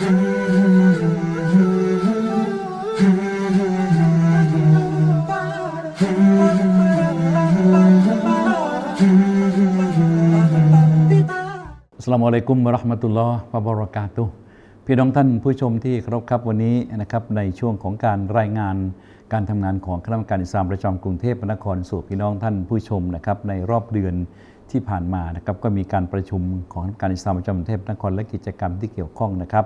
สลามอะลัยกุมรหมตุลลอฮ์วะบรากาตุพี่น้องท่านผู้ชมที่เคารพครับวันนี้นะครับในช่วงของการรายงานการทำงานของคณะกรรมการอิสลามประจำกรุงเทพมหานครสู่พี่น้องท่านผู้ชมนะครับในรอบเดือน ที่ผ่านมานะครับก็มีการประชุมของคณะกรรมการอิสลามประจำกรุงเทพมหานครและกิจกรรมที่เกี่ยวข้องนะครับ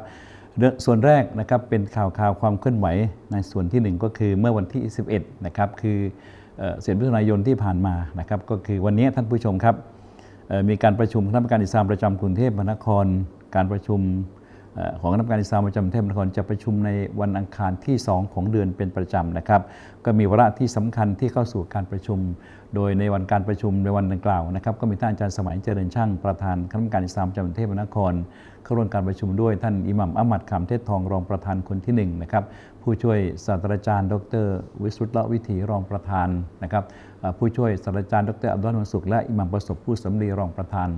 ส่วนแรกนะครับเป็นข่าวข่าวความเคลื่อนไหวในส่วนที่หนึ่งก็คือเมื่อวันที่ 11นะครับคือเอ่อเดือนมิถุนายนที่ผ่านมานะครับก็คือวันนี้ท่านผู้ชมครับมีการประชุมคณะกรรมการอิสลามประจำกรุงเทพมหานคร การประชุม ของคณะกรรมการอิสลามประจำกรุงเทพมหานครจะประชุมในวันอังคารที่ 2 ของเดือนเป็นประจำนะครับ ก็มีวาระที่สำคัญที่เข้าสู่การประชุม โดยในวันการประชุมในวันดังกล่าวนะครับก็มีท่านอาจารย์สมัยเจริญช่างประธานคณะกรรมการอิสลามประจำกรุงเทพมหานครเข้าร่วมการประชุมด้วยท่านอิหมัมอัมัดขามเทศทองรองประธานคนที่หนึ่งนะครับผู้ช่วยศาสตราจารย์ ดร วิสุทธ์ละวิถีรองประธานนะครับผู้ช่วยศาสตราจารย์ดรอับดุลมันสุขและอิหมัมประสบผู้สำลีรองประธาน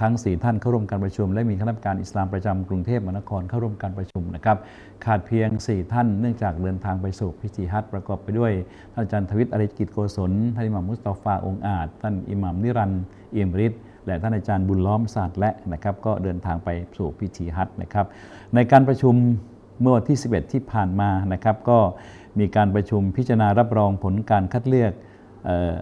ทั้ง 4 ท่านเข้าร่วมการประชุม และมีคณะกรรมการอิสลามประจำกรุงเทพมหานครเข้าร่วมการประชุมนะครับขาดเพียง 4 ท่านเนื่องจากเดินทางไปสู่พิธีฮัจประกอบไปด้วยท่านอาจารย์ทวิตอริกิจโกศลท่านอิหมัมมุสตอฟาองค์อาจ ท่านอิหมัมนิรันด์เอี่ยมฤทธิ์และท่านอาจารย์บุญล้อมศาสตร์และนะครับก็เดินทางไปสู่พิธีฮัจนะครับในการประชุมเมื่อวันที่ 11 ที่ผ่านมานะครับก็มีการประชุมพิจารณารับรองผลการคัดเลือกออ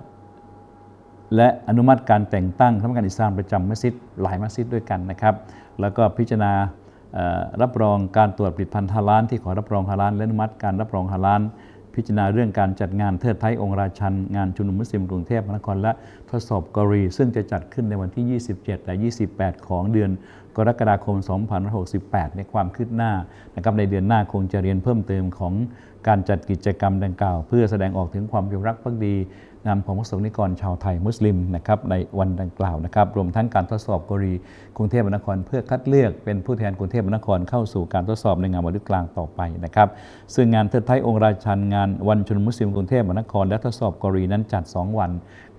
และอนุมัติการแต่งตั้งคณะกรรมการอิสลามประจำมัสยิดหลายมัสยิดด้วยกันนะครับ แล้วก็พิจารณารับรองการตรวจผลิตภัณฑ์ฮาลานที่ขอรับรองฮาลานและอนุมัติการรับรองฮาลานพิจารณาเรื่องการจัดงานเทิดไทยองค์ราชัน งานชุมนุมมุสลิมกรุงเทพมหานครและ ทดสอบกรีซึ่งจะจัดขึ้นในวันที่ 27 และ 28 ของเดือนกรกฎาคม 2568 ในความคืบหน้านะครับในเดือนหน้าคงจะเรียนเพิ่มเติมของการจัดกิจกรรมดังกล่าว เพื่อแสดงออกถึงความจงรักภักดีนำของพระสงฆ์นิกรชาวไทยมุสลิมนะครับในวันดังกล่าวนะครับรวมทั้งการทดสอบกรี กรุงเทพมหานคร เพื่อคัดเลือกเป็นผู้แทนกรุงเทพมหานครเข้าสู่การทดสอบในงานวันลึกกลางต่อไปนะครับซึ่งงานเทิดไทยองค์ราชันงานวันชนมุสลิมกรุงเทพมหานครและทดสอบกรีนั้นจัด 2 วัน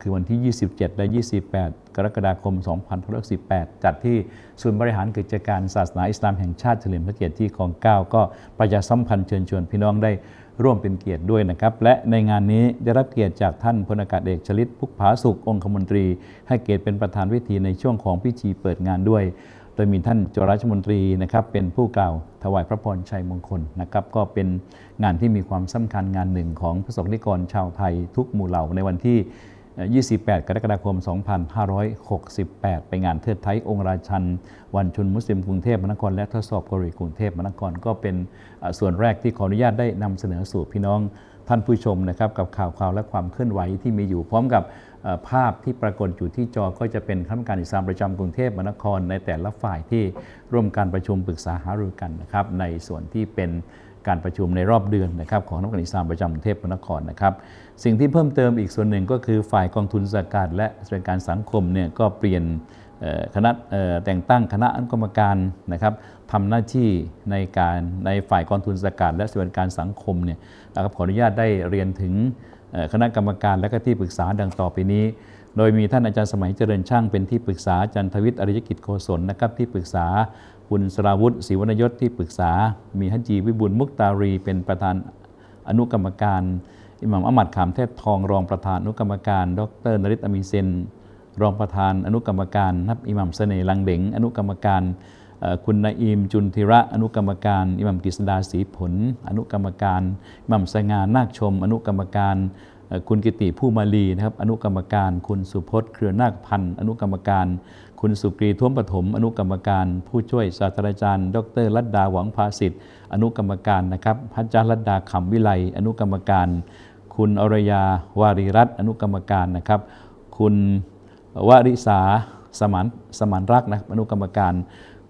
คือวันที่ 27 และ 28 กรกฎาคม 2518 จัดที่ศูนย์บริหารกิจการศาสนาอิสลามแห่งชาติเฉลิมพระเกียรติที่คลองเก้าก็ประชาสัมพันธ์เชิญชวนพี่น้องได้ร่วมเป็นเกียรติด้วยนะครับ และในงานนี้ได้รับเกียรติจากท่านพลอากาศเอกชลิตพุกผาสุของคมนตรี ให้เกียรติเป็นประธานวิธีในช่วงของพิธีเปิดงานด้วย โดยมีท่านจราชมนตรีนะครับเป็นผู้กล่าวถวายพระพรชัยมงคลนะครับ ก็เป็นงานที่มีความสำคัญงานหนึ่งของพระสงฆ์นิกรชาวไทยทุกหมู่เหล่าในวันที่ 28 กรกฎาคม 2568 ไปงานเทิดไทยองค์ราชัน วันชุนมุสลิมกรุงเทพมหานครและทดสอบกรีกรุงเทพมหานครก็เป็นส่วนแรกที่ขออนุญาตได้นำเสนอสู่พี่น้องท่านผู้ชมนะครับกับข่าวคราวและความเคลื่อนไหวที่มีอยู่พร้อมกับภาพที่ปรากฏอยู่ที่จอก็จะเป็นคณะกรรมการอิสลามประจำกรุงเทพมหานคร ในแต่ละฝ่ายที่ร่วมการประชุมปรึกษาหารือกันนะครับในส่วนที่เป็น การประชุมในรอบเดือนนะครับของนักการอิสลามประจำกรุงเทพมหานครนะครับสิ่งที่เพิ่มเติมอีกส่วนหนึ่งก็คือฝ่ายกองทุนสกาดและสวัสดิการสังคมเนี่ยก็เปลี่ยนคณะแต่งตั้งคณะอนุกรรมการนะครับทำหน้าที่ในการในฝ่ายกองทุนสกาดและสวัสดิการสังคมเนี่ยนะครับขออนุญาตได้เรียนถึงคณะกรรมการและก็ที่ปรึกษาดังต่อไปนี้ โดยมีท่านอาจารย์สมัยเจริญช่างเป็นที่ปรึกษาอาจารย์ทวิตอริยกิจโกศลนะครับที่ปรึกษา คุณสราวุฒิศรีวรรณยศที่ปรึกษา มีฮัจีวิบุลมุกตารี เป็นประธานอนุกรรมการ อิหม่ามอัมัดขามเทพทองรองประธานอนุกรรมการ ดรนริตอมีเซน รองประธานอนุกรรมการนับอิหม่ามเสน่ห์ลังเดงอนุกรรมการคุณนาอิมจุนทิระอนุกรรมการ อิหม่ามกฤษดาศรีผล อนุกรรมการ อิหม่ามสง่านาคชม อนุกรรมการ คุณกิติผู้มาลีนะครับอนุกรรมการ คุณสุพจน์เครือนาคพันธ์อนุกรรมการ คุณสุกรีท้วมปฐมอนุกรรมการ ผู้ช่วยศาสตราจารย์ ดรลัดดาหวังภาสิทธิ์อนุกรรมการนะครับพระอาจารย์ลัดดาขำวิไลอนุกรรมการ คุณอรยาวารีรัตน์อนุกรรมการนะครับ คุณวริษาสมานสมานรักนะครับอนุกรรมการ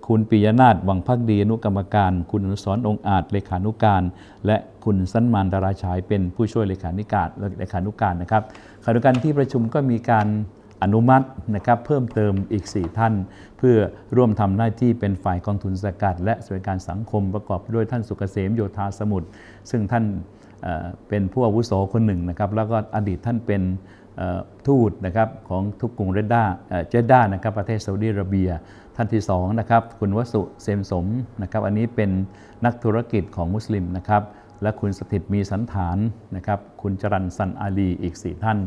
คุณปิยนาถวังพักดีอนุกรรมการ คุณอนุสรองค์อาจเลขานุการ และคุณสันมานดาราฉายเป็นผู้ช่วยเลขานิการเลขานุการนะครับขณะเดียวกันที่ประชุมก็มีการอนุมัตินะครับเพิ่มเติมอีก 4 ท่าน เพื่อร่วมทำหน้าที่เป็นฝ่ายกองทุนสกัด และสวัสดิการสังคมประกอบด้วยท่านสุกเกษมโยธาสมุทรซึ่งท่านเป็นผู้อาวุโสคนหนึ่งนะครับแล้วก็อดีตท่านเป็น ทูตนะครับของทุกกรุงเรด้าเจด้านะครับประเทศซาอุดิอาระเบีย ท่านที่สองนะครับคุณวสุเซมสมนะครับอันนี้เป็นนักธุรกิจของมุสลิมนะครับ และคุณสถิตมีสันฐานนะครับ คุณจรันซันอาลีอีก 4 ท่าน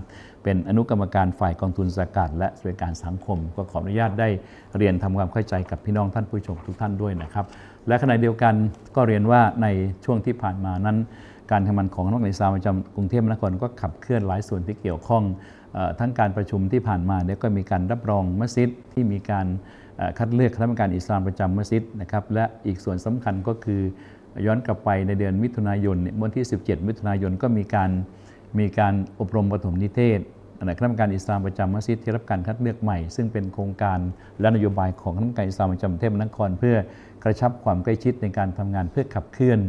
เป็นอนุกรรมการฝ่ายกองทุนสกัดและสวัสดิการสังคม ก็ขออนุญาตได้เรียนทำความเข้าใจกับพี่น้องท่านผู้ชมทุกท่านด้วยนะครับ และขณะเดียวกันก็เรียนว่าในช่วงที่ผ่านมานั้น การทำงานของนักศึกษาประจำกรุงเทพมหานครก็ขับเคลื่อนหลายส่วนที่เกี่ยวข้องทั้งการประชุมที่ผ่านมาเนี่ยก็มีการรับรองมัสยิดที่มีการคัดเลือกคณะกรรมการอิสลามประจำมัสยิดนะครับและอีกส่วนสำคัญก็คือ ย้อนกลับไปในเดือนมิถุนายนเนี่ยวันที่ 17 มิถุนายนก็มีการมีการอบรมปฐมนิเทศคณะกรรมการอิสลามประจำมัสยิดที่รับการคัดเลือกใหม่ ซึ่งเป็นโครงการและนโยบายของคณะกรรมการอิสลามประจำกรุงเทพมนครเพื่อ กระชับความใกล้ชิดในการทำงานเพื่อขับเคลื่อน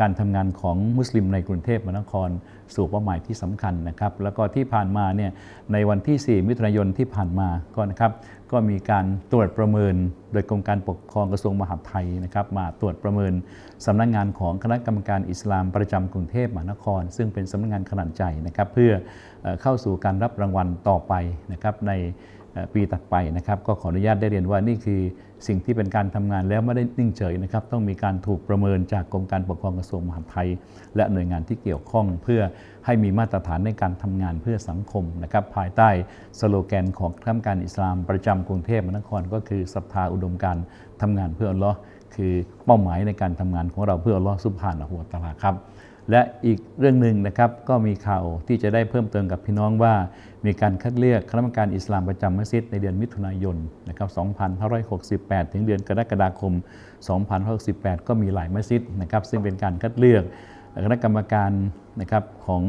การทำงานของมุสลิมในกรุงเทพมหานคร สู่เป้าหมายที่สำคัญนะครับ แล้วก็ที่ผ่านมาเนี่ยในวันที่ 4 มิถุนายนที่ผ่านมาก็นะครับก็มีการตรวจประเมิน โดยกรมการปกครองกระทรวงมหาดไทยนะครับมาตรวจประเมินสำนักงานของคณะกรรมการอิสลามประจำกรุงเทพมหานคร ซึ่งเป็นสำนักงานขนาดใหญ่นะครับเพื่อเข้าสู่การรับรางวัลต่อไปนะครับใน ปีถัดไปนะครับก็ขออนุญาตได้เรียนว่านี่คือสิ่งที่เป็นการทำงานแล้วไม่ได้นิ่งเฉยนะครับต้องมีการถูกประเมินจากกรมการปกครองกระทรวงมหาดไทย และหน่วยงานที่เกี่ยวข้องเพื่อให้มีมาตรฐานในการทำงานเพื่อสังคมนะครับภายใต้สโลแกนของคณะกรรมการอิสลามประจำกรุงเทพมหานคร ก็คือศรัทธาอุดมการณ์ทำงานเพื่ออัลลอฮ์คือเป้าหมายในการทำงานของเราเพื่ออัลลอฮ์ซุบฮานะฮูวตาลาครับ และอีกเรื่องหนึ่งนะครับก็มีข่าวที่จะได้เพิ่มเติมกับพี่น้องว่า มีการคัดเลือกคณะกรรมการอิสลามประจำมัสยิดในเดือนมิถุนายนนะครับ 2568 ถึงเดือนกรกฎาคม 2568 ก็มีหลายมัสยิดนะครับ ซึ่งเป็นการคัดเลือกคณะกรรมการนะครับของ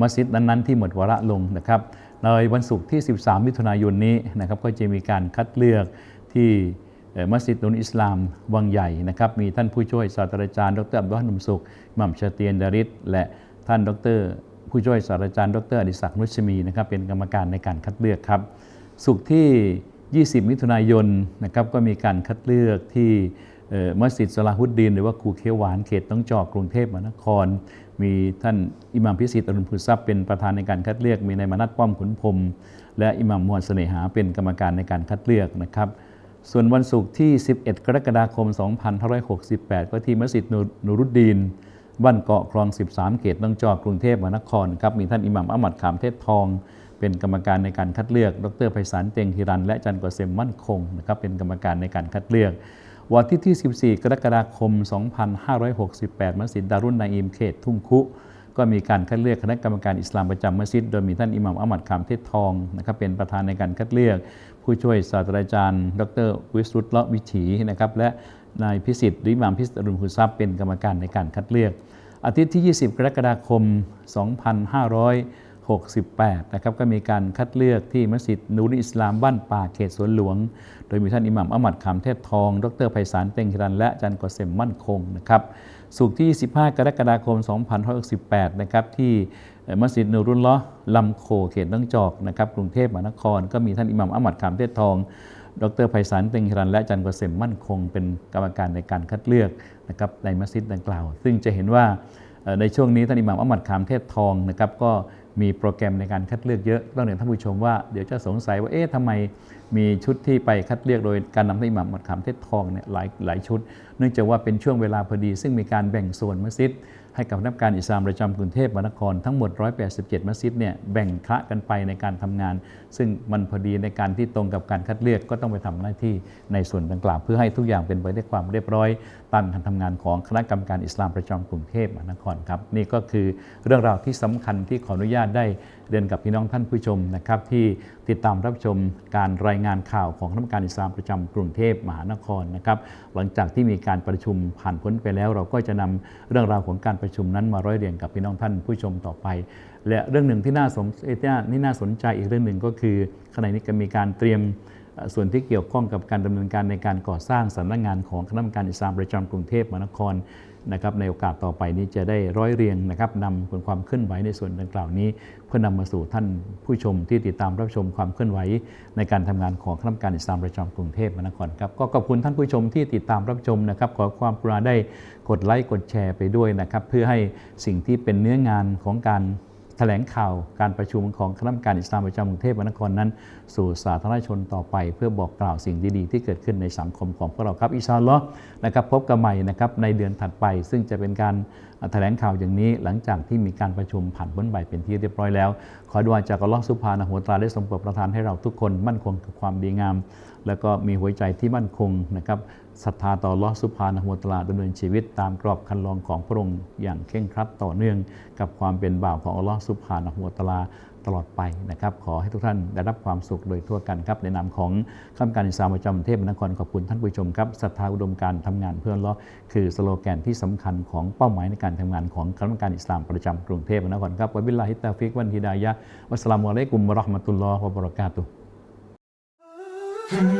มัสยิดนั้นๆ ที่หมดวาระลงนะครับในวันศุกร์ที่ 13 มิถุนายนนี้นะครับก็จะมีการคัดเลือกที่ มัสยิดนุนอิสลามวังใหญ่นะครับมีท่านผู้ช่วยศาสตราจารย์ ดรอับดุลลานุมสุขม่ามชาเตียนดาริสและท่านดร ผู้ช่วยศาสตราจารย์ ดรอดิศักดิ์นุชมีนะครับเป็นกรรมการในการคัดเลือกครับสุขที่ 20 มิถุนายนนะครับก็มีการคัดเลือกที่มัสยิดสลาฮุดดีนหรือว่าคูเขวหวานเขตต้องจอกกรุงเทพมหานคร มีท่านอิหม่ามพิสิทธิ์อรุณพุทรัพย์เป็นประธานในการคัดเลือก มีนายมนัทป้อมขุนพรมและอิหม่ามมวลเสน่หาเป็นกรรมการในการคัดเลือกนะครับ ส่วนวันศุกร์ที่ 11 กรกฎาคม 2568 ก็ที่มัสยิดนูรุดดีนบ้านเกาะคลอง 13 เขตต้องจอกกรุงเทพมหานครครับมีท่านอิหม่ามอามัดขามเทศทอง เป็นกรรมการในการคัดเลือก ดรไพศาลเตงฮิรัน และจันกอเซมมั่นคงนะครับเป็นกรรมการในการคัดเลือก วันที่ที่ 14 กรกฎาคม 2568 มัสยิดดารุนนาอิมเขตทุ่งคุ ก็มีการคัดเลือกคณะกรรมการอิสลามประจำมัสยิด โดยมีท่านอิหม่ามอามัดขามเทศทองนะครับเป็นประธานในการคัดเลือก ผู้ช่วยศาสตราจารย์ ดรวิสุทธ์เลาะวิถีนะครับและนายพิสิทธิ์หรืออิหม่ามพิสิทธิ์อรุณพุทธทรัพย์เป็นกรรมการในการคัดเลือก อาทิตย์ที่ 20 กรกฎาคม 2568 นะครับก็มีการคัดเลือกที่มัสยิดนูรอิสลามบ้านป่าเขตสวนหลวง โดยมีท่านอิหม่ามอามัดขามเทศทอง ดรไพศาลเต็งฮิรันและอาจารย์กอเซมมั่นคงนะครับ สุกที่ 25 กรกฎาคม 2568 นะครับ ที่มัสยิดนูรุลละลำโคเขตต้องจอกนะครับ กรุงเทพมหานคร ก็มีท่านอิหม่ามอามัดขามเทศทอง ดรไพศาลเต็งฮิรัน และอาจารย์กษมมั่นคง เป็นกรรมการในการคัดเลือกนะครับในมัสยิดดังกล่าว ซึ่งจะเห็นว่าในช่วงนี้ท่านอิหม่ามอามัดขามเทศทองนะครับก็ มีโปรแกรมในการคัดเลือกเยอะต้องเรียนท่านผู้ชมว่าเดี๋ยวจะสงสัยว่าเอ๊ะทำไมมีชุดที่ไปคัดเลือกโดยการนำท่านอิหม่ามมัดขามเทศทองเนี่ยหลายหลายชุด เนื่องจากว่าเป็นช่วงเวลาพอดี ซึ่งมีการแบ่งส่วนมัสยิด ให้กับนักการอิสลามประจำกรุงเทพมหานครทั้งหมด 187 มัสยิดเนี่ยแบ่งคะกันไปในการทำงาน ซึ่งมันพอดีในการที่ตรงกับการคัดเลือกก็ต้องไปทำหน้าที่ในส่วนดังกล่าวเพื่อให้ทุกอย่างเป็นไปด้วยความเรียบร้อย ตามการทำงานของคณะกรรมการอิสลามประจำกรุงเทพมหานครครับนี่ก็คือเรื่องราวที่สำคัญที่ขออนุญาตได้ เรียนกับพี่น้องท่านผู้ชมนะครับที่ติดตามรับชมการรายงานข่าวของคณะกรรมการอิสลามประจำกรุงเทพมหานครนะครับหลังจากที่มีการประชุมผ่านพ้นไปแล้ว เราก็จะนำเรื่องราวของการประชุมนั้นมาร้อยเรียงกับพี่น้องท่านผู้ชมต่อไป และเรื่องหนึ่งที่น่าสนนี่น่าสนใจอีกเรื่องหนึ่งก็คือขณะนี้ก็มีการเตรียมส่วนที่เกี่ยวข้องกับการดำเนินการในการก่อสร้างสำนักงานของคณะกรรมการอิสลามประจำกรุงเทพมหานคร นะครับในโอกาสต่อไปนี้จะได้ร้อยเรียงนะครับนำผลความเคลื่อนไหวในส่วนดังกล่าวนี้ เพื่อนำมาสู่ท่านผู้ชมที่ติดตามรับชมความเคลื่อนไหว ในการทำงานของคณะกรรมการอิสลามประจำกรุงเทพมหานครครับก็ขอบคุณท่านผู้ชมที่ติดตามรับชมนะครับขอความกรุณาได้กดไลค์กดแชร์ไปด้วยนะครับเพื่อให้สิ่งที่เป็นเนื้องานของการ ถลงข่าวการประชุมของคณะกรรมการอิสลามประจำกรุงเทพมหานครนั้น สู่สาธารณชนต่อไป เพื่อบอกกล่าวสิ่งดีๆ ที่เกิดขึ้นในสังคมของพวกเราครับอิชาลอนะครับพบกันใหม่นะครับในเดือนถัดไป ซึ่งจะเป็นการแถลงข่าวอย่างนี้หลังจากที่มีการประชุมผ่านพ้นไปเป็นที่เรียบร้อยแล้ว ขอดวอาจากอัลลอฮ์สุภานหัวตราได้ทรงโปรดประทานให้เราทุกคนมั่นคงกับความดีงาม แล้วก็มีหัวใจที่มั่นคงนะครับศรัทธาต่อลอสุภานหัวตาลาดำเนินชีวิตตามกรอบคันลองของพระองค์อย่างเคร่งครัดต่อเนื่อง กับความเป็นบ่าวของอัลลอฮ์สุภานหัวตลาตลอดไปนะครับ ขอให้ทุกท่านได้รับความสุขโดยทั่วกันครับ ในนามของข้ามการอิสลามประจำเทพมนครขอบคุณท่านผู้ชมครับศรัทธาอุดมการณ์ทำงานเพื่อนล้อคือสโลแกนที่สำคัญของเป้าหมายในการทำงานของข้ามการอิสลามประจำกรุงเทพมนครครับวะบิลลาฮิตาฟิกวันฮิดายะวัสลามุอะลัยกุมวะราะห์มะตุลลอฮ์วะบะเราะกาตุฮ์